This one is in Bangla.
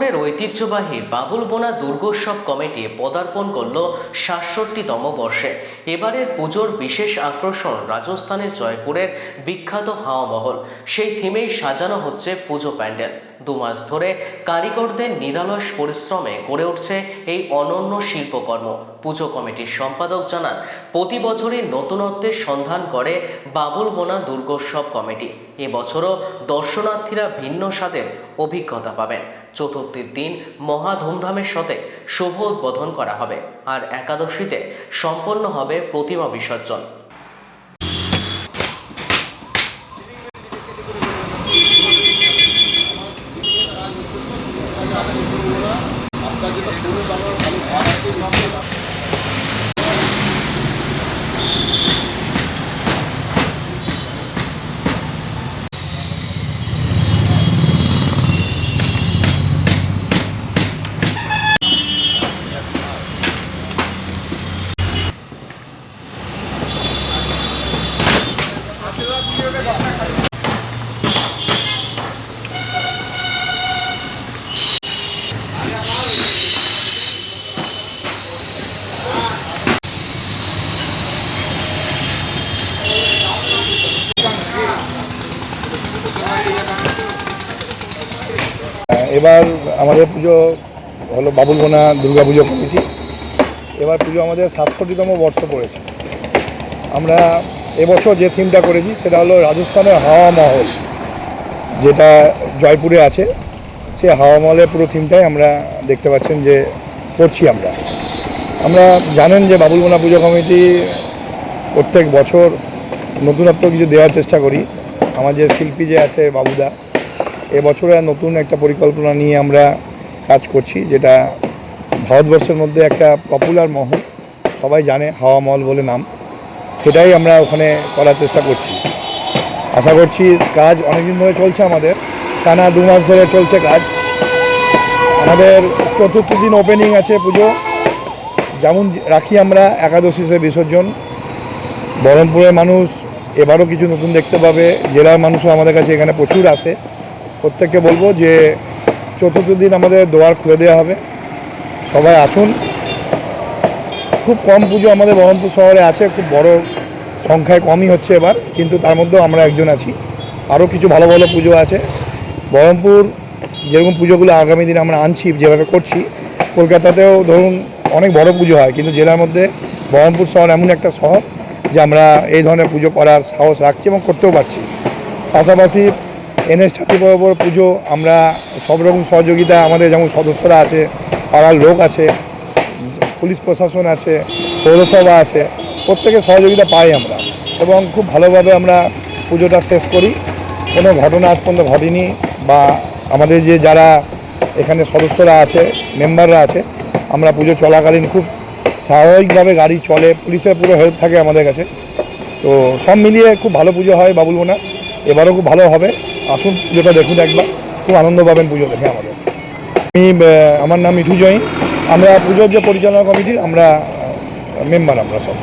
বহরমপুরের ঐতিহ্যবাহী বাবুল বোনা দুর্গোৎসব কমিটি পদার্পণ করল সাতষট্টিতম বর্ষে। এবারের পুজোর বিশেষ আকর্ষণ রাজস্থানের জয়পুরের বিখ্যাত হাওয়া মহল। সেই থিমেই সাজানো হচ্ছে পুজো প্যান্ডেল। দু মাস ধরে কারিগরদের নিরালস পরিশ্রমে গড়ে উঠছে এই অনন্য শিল্পকর্ম। পুজো কমিটির সম্পাদক জানান, প্রতি বছরই নতুনত্বের সন্ধান করে বাবুল বোনা দুর্গোৎসব কমিটি। এবছরও দর্শনার্থীরা ভিন্ন স্বাদের অভিজ্ঞতা পাবেন। চতুর্থীর দিন মহা ধুমধামের সাথে শুভ উদ্বোধন করা হবে আর একাদশীতে সম্পন্ন হবে প্রতিমা বিসর্জন। এবার আমাদের পুজো হলো বাবুলবোনা দুর্গা পুজো কমিটি। এবার পুজো আমাদের সাতষট্টিতম বর্ষ পড়েছে। আমরা এবছর যে থিমটা করেছি সেটা হলো রাজস্থানের হাওয়া মহল, যেটা জয়পুরে আছে। সে হাওয়া মহলের পুরো থিমটাই আমরা দেখতে পাচ্ছেন যে করছি আমরা। আমরা জানেন যে বাবুলবোনা পুজো কমিটি প্রত্যেক বছর নতুনত্ব কিছু দেওয়ার চেষ্টা করি। আমার যে শিল্পী যে আছে বাবুদা এবছরে নতুন একটা পরিকল্পনা নিয়ে আমরা কাজ করছি, যেটা ভারতবর্ষের মধ্যে একটা পপুলার মহল, সবাই জানে হাওয়া মহল বলে নাম, সেটাই আমরা ওখানে করার চেষ্টা করছি। আশা করছি কাজ অনেকদিন ধরে চলছে আমাদের, টানা দু মাস ধরে চলছে কাজ। আমাদের চতুর্থ দিন ওপেনিং আছে পুজো, যেমন রাখি আমরা একাদশীতে বিসর্জন। বহরমপুরের মানুষ এবারও কিছু নতুন দেখতে পাবে, জেলার মানুষও আমাদের কাছে এখানে প্রচুর আসে। প্রত্যেককে বলব যে চতুর্থ দিন আমাদের দোয়ার খুলে দেওয়া হবে। সবাই আসুন। খুব কম পুজো আমাদের বহরমপুর শহরে আছে, খুব বড় সংখ্যায় কমই হচ্ছে এবার, কিন্তু তার মধ্যেও আমরা একজন আছি। আরও কিছু ভালো ভালো পুজো আছে। বহরমপুর যেরকম পুজোগুলো আগামী দিনে আমরা আনছি, যেভাবে করছি, কলকাতাতেও ধরুন অনেক বড় পুজো হয়, কিন্তু জেলার মধ্যে বহরমপুর শহর এমন একটা শহর যে আমরা এই ধরনের পুজো করার সাহস রাখছি এবং করতেও পারছি। পাশাপাশি এনএস থার্টি বরাবর পুজো, আমরা সব রকম সহযোগিতা আমাদের যেমন সদস্যরা আছে, পাড়ার লোক আছে, পুলিশ প্রশাসন আছে, পৌরসভা আছে, প্রত্যেকে সহযোগিতা পাই আমরা। এবং খুব ভালোভাবে আমরা পুজোটা শেষ করি। কোনো ঘটনা আজ পর্যন্ত ঘটেনি বা আমাদের যে যারা এখানে সদস্যরা আছে মেম্বাররা আছে, আমরা পুজো চলাকালীন খুব স্বাভাবিকভাবে গাড়ি চলে, পুলিশের পুরো হেল্প থাকে আমাদের কাছে। তো সব মিলিয়ে খুব ভালো পুজো হয় বাবুলবোনা এবারও খুব ভালো হবে। আসুন, পুজোটা দেখুন একবার। খুব আনন্দ পাবেন পুজো দেখে আমাদের। আমি আমার নাম মিঠু জৈন। আমরা পুজোর যে পরিচালনা কমিটির, আমরা মেম্বার আমরা সব।